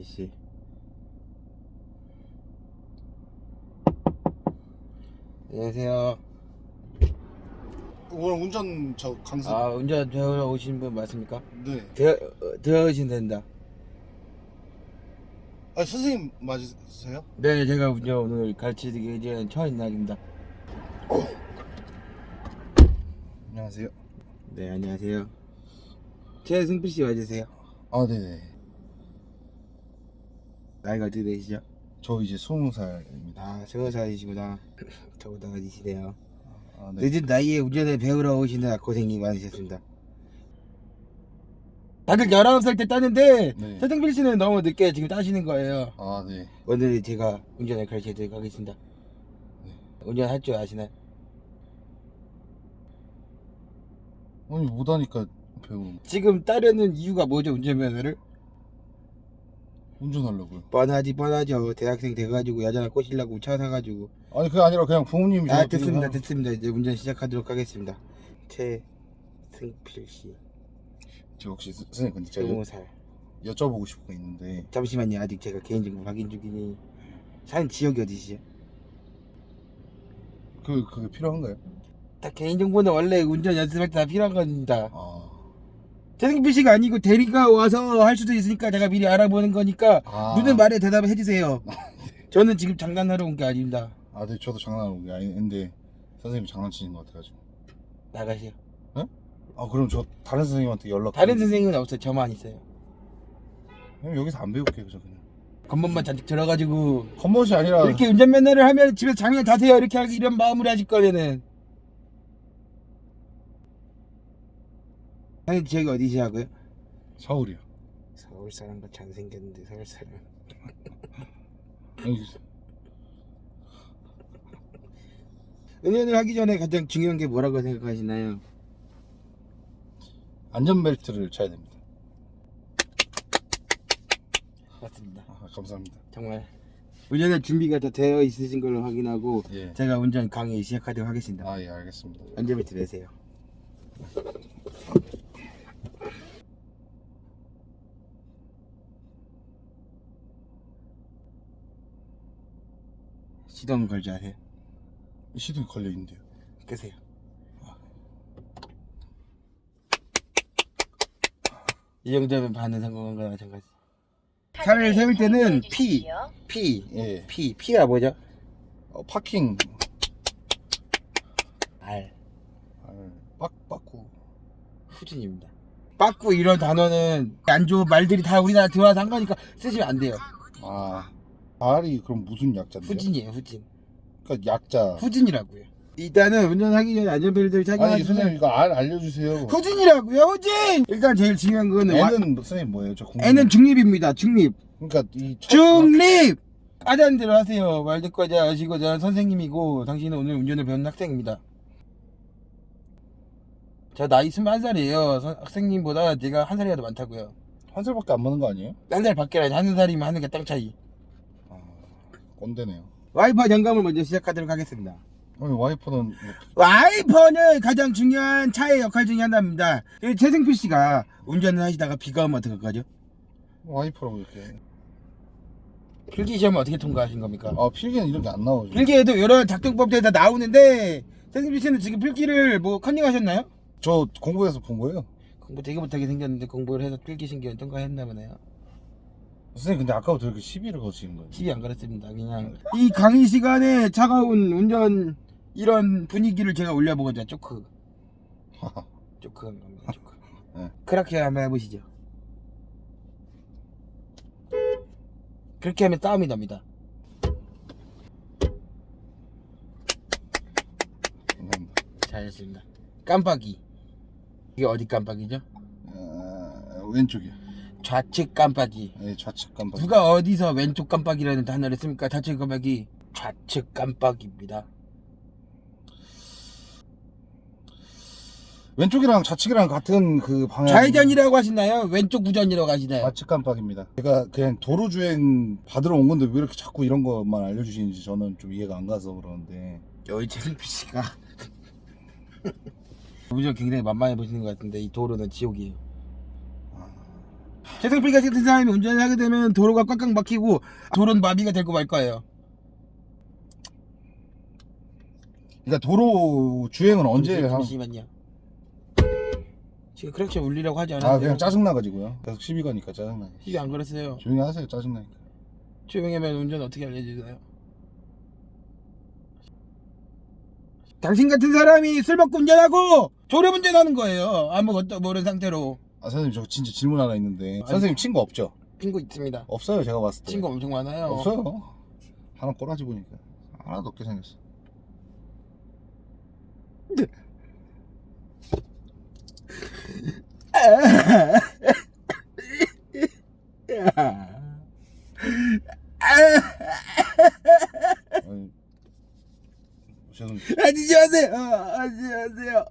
아이씨. 안녕하세요. 오늘 운전 저 강사. 아 운전 배우러 오신 분 맞습니까? 네. 되어 어, 되어신 된다. 아 선생님 맞으세요? 네, 제가 운전 오늘 가르치기 이제 처음 날입니다. 안녕하세요. 네, 안녕하세요. 최승필 씨 맞으세요? 아 네네. 나이가 어떻게 되시죠? 저 이제 스무 살입니다. 아, 스무 살이시구나. 저보다 어리시네요. 아 네. 늦은 나이에 운전을 배우러 오시느라 고생이 많으셨습니다. 다들 19살 때 따는데 네. 최승필 씨는 너무 늦게 지금 따시는 거예요. 아 네. 오늘 제가 운전을 가르쳐 드리도록 하겠습니다. 네. 운전할 줄 아시나요? 아니 못하니까 배우 지금 따려는 이유가 뭐죠, 운전면허를? 운전하려고요. 뻔하지 뻔하죠. 대학생 돼가지고 여자나 꼬시려고 차 사가지고. 아니 그게 아니라 그냥 부모님이 아 됐습니다, 하- 됐습니다. 이제 운전 시작하도록 하겠습니다. 최승필 씨, 저 혹시 스- 선생님 근데 제가 20살. 여, 여쭤보고 싶은 거 있는데 잠시만요, 아직 제가 개인정보 확인 중이니. 사는 지역이 어디시죠? 그 그게 필요한가요? 다 개인정보는 원래 운전 연습할 때 다 필요한 겁니다. 아. 씨가 아니고 대리가 와서 할 수도 있으니까 제가 미리 알아보는 거니까 아. 묻는 말에 대답을 해주세요. 저는 지금 장난하러 온 게 아닙니다. 아, 네, 저도 장난하는 게 아닌데 선생님이 장난치는 것 같아가지고. 나가세요. 아, 그럼 저 다른 선생님한테 연락. 다른 선생님은 없어요. 저만 있어요. 그냥 여기서 안 배울게요, 저 그냥. 건물만 잔뜩 들어가지고 겉멋이 아니라. 이렇게 운전면허를 하면 집에서 장애 다세요 이렇게 하기 이런 마음으로 하실 거면은 사는 지역이 어디시라고요? 서울이요. 서울 사람 같이 안 생겼는데 서울 사람 운전을 하기 전에 가장 중요한 게 뭐라고 생각하시나요? 안전벨트를 차야 됩니다. 맞습니다 아, 감사합니다. 정말 운전의 준비가 다 되어 있으신 걸로 확인하고 예. 제가 운전 강의 시작하도록 하겠습니다 아, 예, 알겠습니다. 안전벨트 매세요 시동 걸지 아세요? 시동이 걸려 있는데요. 끄세요 이 정도면 반은 성공한 거나 마찬가지 차를 세울 때는 P P 예. P P가 뭐죠? 어, 파킹. R 아, 빡, 빠꾸. 후진입니다. 빠꾸 이런 단어는 안 좋은 말들이 다 우리나라 들어와서 한 거니까 쓰시면 안 돼요. 아, R이 그럼 무슨 약자인데요? 후진이에요, 후진. 그러니까 약자. 후진이라고요. 일단은 운전하기 전에 안전벨트를 아니, 착용하시면 선생님 이거 R 알려주세요. 후진이라고요, 후진! 일단 제일 중요한 거는 와- N은 선생님 뭐예요? 저 궁금. N은 중립입니다, 중립. 그러니까 이 첫- 중립! 하자는 대로 하세요. 말 듣고 하지 아시고 저는 선생님이고 당신은 오늘 운전을 배우는 학생입니다. 저 나이 21살이에요. 학생님보다 제가 한 살이라도 많다고요. 한 살밖에 안 먹는 거 아니에요? 한 살 밖에라 한 살이면 하는 게땅 차이. 아, 꼰대네요. 와이퍼 점검을 먼저 시작하도록 하겠습니다. 아니, 와이프는 뭐- 와이퍼는 가장 중요한 차의 역할 중에 하나입니다. 이 최승필 씨가 운전을 하시다가 비가 오면 어떡할 거죠? 와이프라고 이렇게. 필기 시험은 어떻게 통과하신 겁니까? 아, 필기는 이런 게 안 나오죠. 필기에도 이런 작동법들이 다 나오는데 최승필 씨는 지금 필기를 뭐 컨닝하셨나요? 저 공부해서 본 거예요. 공부 되게 못하게 생겼는데 공부를 해서 필기 신기를 통과했나 보네요. 선생님 근데 아까부터 이렇게 시비를 거시는 거예요. 시비 안 걸었습니다. 그냥 이 강의 시간에 차가운 운전 이런 분위기를 제가 올려보고자 조크 조크. 조크. 네. 그렇게 한번 해보시죠. 그렇게 하면 싸움이 납니다. 감사합니다. 잘했습니다. 깜빡이. 이게 어디 깜빡이죠? 아, 왼쪽이요. 좌측 깜빡이. 네, 좌측 깜빡이. 누가 어디서 왼쪽 깜빡이라는 단어를 씁니까? 좌측 깜빡이. 좌측 깜빡입니다. 왼쪽이랑 좌측이랑 같은 그 방향. 좌회전이라고 하시나요? 왼쪽 우전이라고 하시나요? 좌측 깜빡입니다. 제가 그냥 도로 주행 받으러 온 건데 왜 이렇게 자꾸 이런 것만 알려주시는지 저는 좀 이해가 안 가서 그러는데. 여기 최승필 씨가 운전 굉장히 만만해 보시는 것 같은데 이 도로는 지옥이에요. 최성필 같은 사람이 운전을 하게 되면 도로가 꽉꽉 막히고 도로는 마비가 될거말 거예요. 그러니까 도로 주행은 언제 잠시- 한... 잠시만요. 지금 크랙션 울리라고 하지 않았어요? 아 그냥 짜증나가지고요 계속 시비 거니까 짜증나 이게 안 그랬어요. 조용히 하세요 짜증나니까 조용히 하면 운전 어떻게 알려주나요? 당신 같은 사람이 술 먹고 운전하고 졸음 운전하는 거예요. 아무것도 모르는 상태로. 아 선생님 저 진짜 질문 하나 있는데 아니, 선생님 친구 없죠? 친구 있습니다. 없어요 제가 봤을 때 친구 엄청 많아요. 없어요 하나 꼬라지 보니까 하나도 없게 생겼어 아니, 죄송합니다 하지 마세요. 하지 마세요.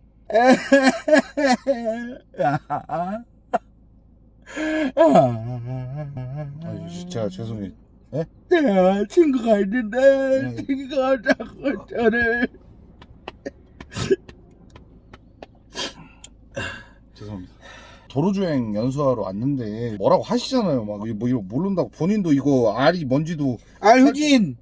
아니 진짜 죄송해요 예? 야, 친구가 있는데 친구가 자꾸 저를 죄송합니다. 도로주행 연수하러 왔는데 뭐라고 하시잖아요. 막 뭐 이거 모른다고 본인도 이거 알이 뭔지도 알후진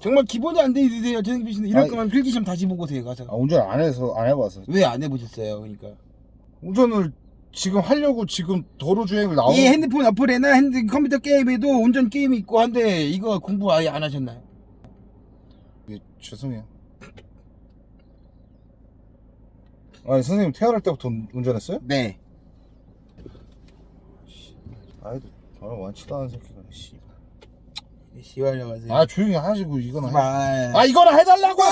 정말 기본이 안 돼 있으세요 최승필 씨는 이럴 아니. 거면 필기시험 다시 보고 오세요 가서 아, 운전 안 해서 안 해봐서 왜 안 해보셨어요 그러니까 운전을 지금 하려고 지금 도로 주행을 나오는 이 핸드폰 어플에나 핸드 컴퓨터 게임에도 운전 게임이 있고 한데 이거 공부 아예 안 하셨나요? 예, 죄송해요 아니 선생님 태어날 때부터 운- 운전했어요? 네 아이도 저런 많지도 않은 새끼가 씨. 시발려 가세요 아 조용히 하시고 이거나 해. 아, 아 이거나 해달라고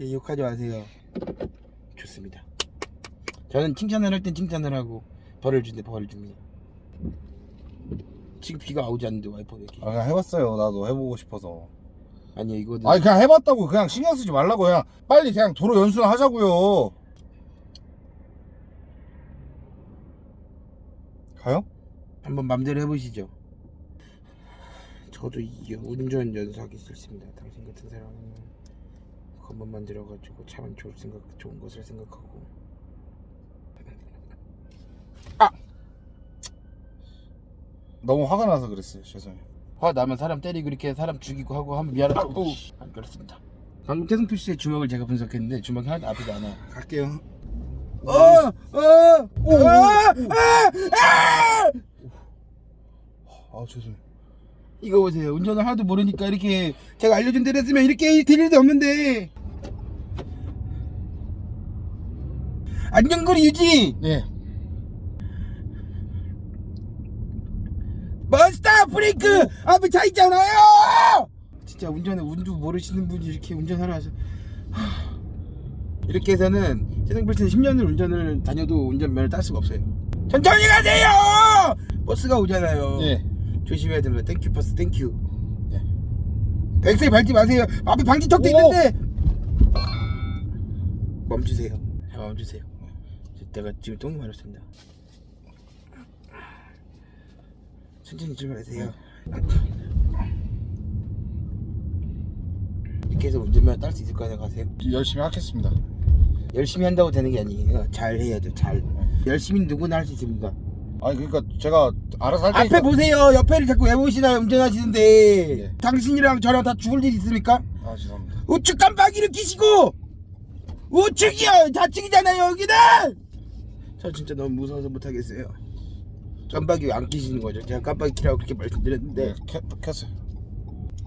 예, 욕하지 마세요. 좋습니다. 저는 칭찬을 할 땐 칭찬을 하고 벌을 준대 벌을 줍니다. 지금 비가 오지 않는데 와이퍼 이렇게. 아 그냥 해봤어요. 나도 해보고 싶어서. 아니요 이거는 아니 그냥 해봤다고 그냥 신경 쓰지 말라고. 그냥 빨리 그냥 도로 연수나 하자고요. 가요? 한번 맘대로 해보시죠. 저도 이 운전 연수하기 싫습니다. 당신 같은 사람은 겉멋만 들어가지고 차만 좋을 생각, 좋은 것을 생각하고. 너무 화가 나서 그랬어요 죄송해요 화 나면 사람 때리고 이렇게 사람 죽이고 하고 하면 미안하고 안 그렇습니다. 방금 태승필 씨의 주먹을 제가 분석했는데 주먹이 하나도 아프지 않아요. 갈게요 어, 어, 오, 아, 아, 아! 아 죄송해요 이거 보세요. 운전을 하나도 모르니까 이렇게 제가 알려준 대로 했으면 이렇게 될 일도 없는데. 안전거리 유지. 예 몬스터 브레이크 앞에 차 있잖아요. 진짜 운전에 운도 모르시는 분이 이렇게 운전하러 와서 하... 이렇게 해서는 씨는 10년을 운전을 다녀도 운전면을 딸 수가 없어요. 천천히 가세요. 버스가 오잖아요. 예. 조심해야 됩니다. 땡큐 버스 땡큐. 예. 백세 밟지 마세요. 앞에 방지턱도 오! 있는데 멈추세요. 자, 멈추세요. 내가 지금 똥이 마렵습니다. 천천히 출발하세요. 이렇게 해서 운전면허 딸 수 있을 거냐 가세요. 열심히 하겠습니다 열심히 한다고 되는 게 아니에요. 잘 해야죠. 잘. 열심히 누구나 할 수 있습니다. 아니 그러니까 제가 알아서 할 테니까. 앞에 보세요. 옆에를 자꾸 왜 보시나요? 운전하시는데. 예. 당신이랑 저랑 다 죽을 일 있습니까? 아 죄송합니다. 우측 깜빡이를 끼시고 우측이요. 좌측이잖아요 여기는. 저 진짜 너무 무서워서 못하겠어요. 깜빡이 안 끼시는 거죠? 제가 깜빡이 키라고 그렇게 말씀드렸는데. 네 켜, 켰어요.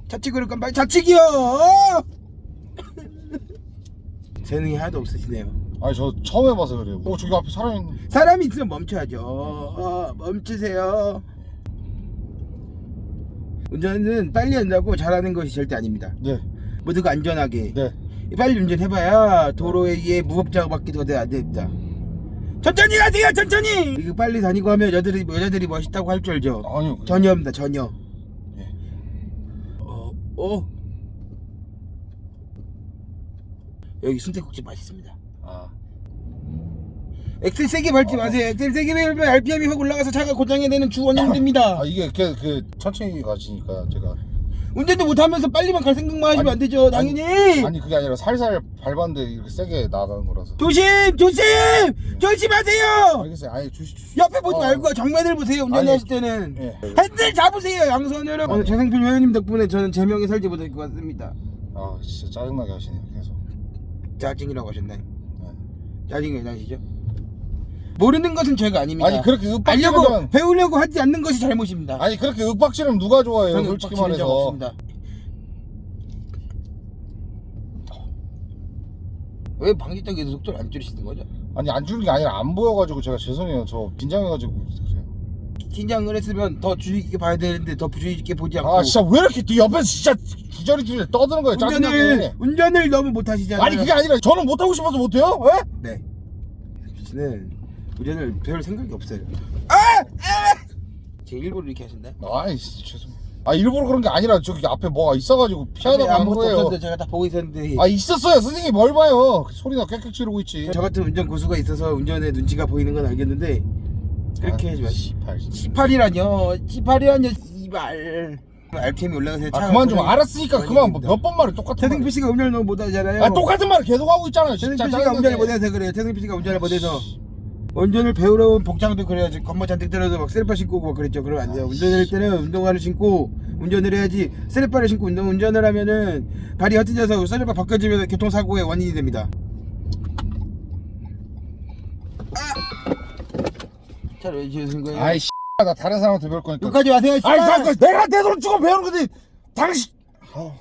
좌측으로 깜빡이 좌측이요! 재능이 하나도 없으시네요 아니 저 처음 해봐서 그래요 어 저기 앞에 사람 있는 사람이 있으면 멈춰야죠 어, 멈추세요 운전은 빨리 한다고 잘하는 것이 절대 아닙니다 네 모두가 안전하게 네. 빨리 운전해봐야 도로에 무법자가 도안 됩니다. 천천히 가세요, 천천히! 이거 빨리 다니고 하면 여자들이, 여자들이 멋있다고 할 줄 알죠? 아니요 전혀입니다, 전혀. 예. 어, 어. 여기 순대국집 맛있습니다. 아 엑셀 세게 밟지 어. 마세요. 엑셀 세게 밟으면 RPM이 확 올라가서 차가 고장이 되는 주 원인됩니다. 아 이게 그, 그 천천히 가시니까 제가. 운전도 못하면서 빨리만 갈 생각만 하시면 아니, 안 되죠 당연히. 아니 그게 아니라 살살 밟았는데 이렇게 세게 나가는 거라서. 조심 조심! 조심하세요! 알겠어요. 아니 주시 주시 옆에 보지 어. 말고 정면을 보세요 운전하실 때는. 예. 핸들 잡으세요 양손으로 오늘 최승필 회원님 덕분에 저는 제명에 살지 못할 것 같습니다. 아 진짜 짜증나게 하시네요 계속. 짜증이라고 하셨나요? 네. 짜증이 왜 나시죠? 모르는 것은 죄가 아닙니다 아니 그렇게 알려고 윽박지르면 배우려고 하지 않는 것이 잘못입니다 아니 그렇게 윽박지르면 누가 좋아해요 저는 솔직히 적 말해서 없습니다. 왜 방지 턱에서 속도를 안 줄이시는 거죠? 아니 안 줄은 게 아니라 안 보여가지고 제가 죄송해요 저 긴장해가지고 그래요 긴장을 했으면 더 주의 깊게 봐야 되는데 더 주의 깊게 보지 않고 아 진짜 왜 이렇게 뒤 옆에서 진짜 주저리 주저리 떠드는 거예요 운전을 짜증나게 운전을 너무 못하시잖아요. 아니 그게 아니라 저는 못하고 싶어서 못해요? 왜? 네. 씨는 운전을 배울 생각이 없어요. 아! 아! 제 일부러 이렇게 하신다. 아이씨 죄송해요 아 일부러 그런 게 아니라 저기 앞에 뭐가 있어가지고 피하다가 한 아무것도 거예요 없었는데 제가 다 보고 있었는데 아 있었어요 선생님이 뭘 봐요 소리나 꽥꽥 지르고 있지 저 같은 운전 고수가 있어서 운전에 눈치가 보이는 건 알겠는데 그렇게 마시. 18 18이라뇨. 18이라뇨. 이발. RPM이 올라가서 아 그만 좀 알았으니까 그만 뭐몇몇번 말을 똑같은 태승 말 PC가 운전을 너무 못하잖아요. 아 똑같은 말을 계속 하고 있잖아요 태승 진짜 PC가 짜증나게. 운전을 못해서 그래요. 태승 PC가 운전을 못해서 운전을 배우러 온 복장도 그래야지 겉모 잔뜩 들어서 막 슬리퍼 신고 막 그랬죠. 그러면 안 돼요. 운전을 할 때는 운동화를 신고 운전을 해야지 슬리퍼를 신고 운동 운전을 하면은 발이 헛디져서 슬리퍼 벗겨지면 교통사고의 원인이 됩니다. 잘왜 지으신 거예요? 아이 씨 나 다른 사람한테 배울 거니까 욕하지 마세요. 아이 나, 내가 내 돈 주고 배우는 건데 당신 아,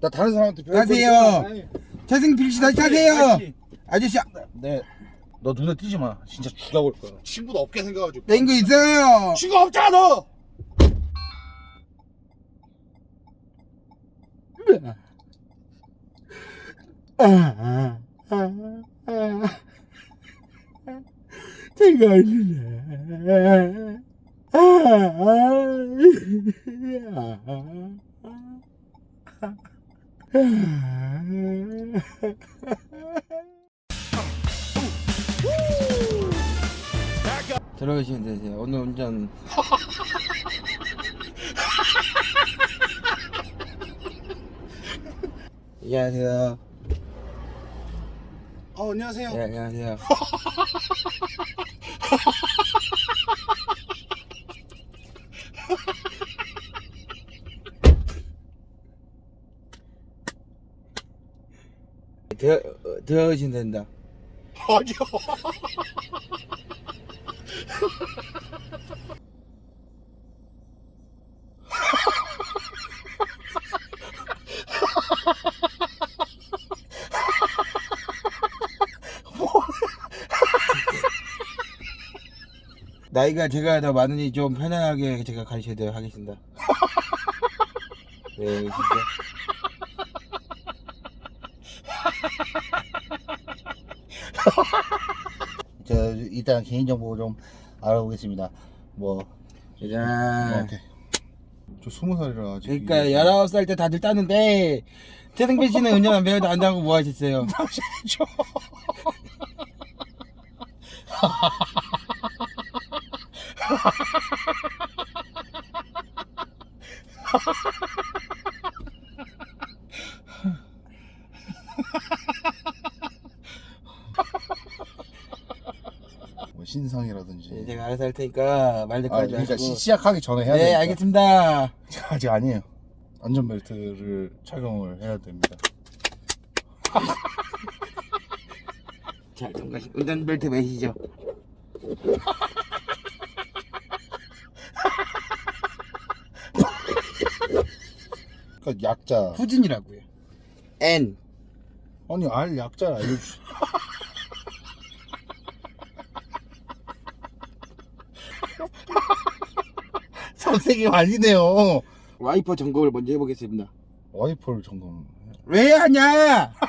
나 다른 사람한테 배울 가세요. 씨 다시 타세요. 아저씨 네. 너 눈에 띄지 마. 진짜 죽여볼 거야. 친구도 없게 생겨가지고. 땡거 있어요. 친구 없잖아 너. 있는데. 들어가시면 되세요. 오늘 운전. 안녕하세요. 어 안녕하세요. 네, 안녕하세요. 들어, 어, 들어가시면 된다. 아니요. 나이가 제가 더 많으니 좀 편안하게 제가 가르쳐드려 하겠습니다. 네, 진짜. 저 일단 개인정보 좀 알아보겠습니다. 뭐 자, 오케이. 저 스무 살이라 아직. 그러니까 19살 때 다들 따는데 최승필 씨는 운전 안 배워도 안다고 뭐 하셨어요? 뭐 신상이라든지. 네, 제가 알아서 할 테니까 말 듣고 아, 하지 그러니까 마시고 시, 시작하기 전에 해야 네 되니까. 알겠습니다 아직 아니에요. 안전벨트를 착용을 해야 됩니다. 자 정가시 운전벨트 매시죠 그러니까 약자. 후진이라고요 N 아니 알 약자를 알려주. 선생님 아니네요. 와이퍼 점검을 먼저 해보겠습니다 와이퍼를 점검. 왜 하냐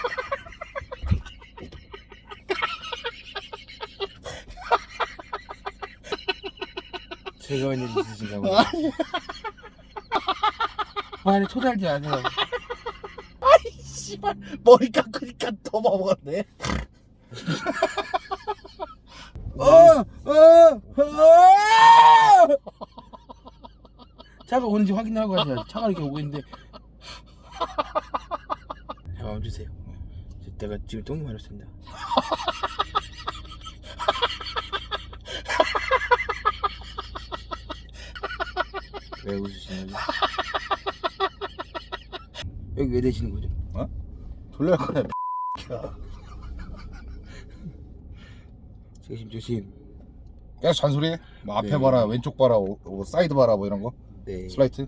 즐거운 일 있으신가 보다 말에 초달지 않아요 씨발 머리 깎으니까 더 먹었네. 어! 어! 어! 차가 오는지 확인하고 가세요. 차가 이렇게 오고 있는데 잠깐 멈주세요. 내가 지금 똥이 마렵습니다. 왜 웃으시는 거죠? 여기 왜 대시는 거죠? 돌려야 거야 조심 조심. 계속 잔소리해 뭐 앞에 네. 봐라 왼쪽 봐라 오- 오, 사이드 봐라 뭐 이런 거 네. 슬라이트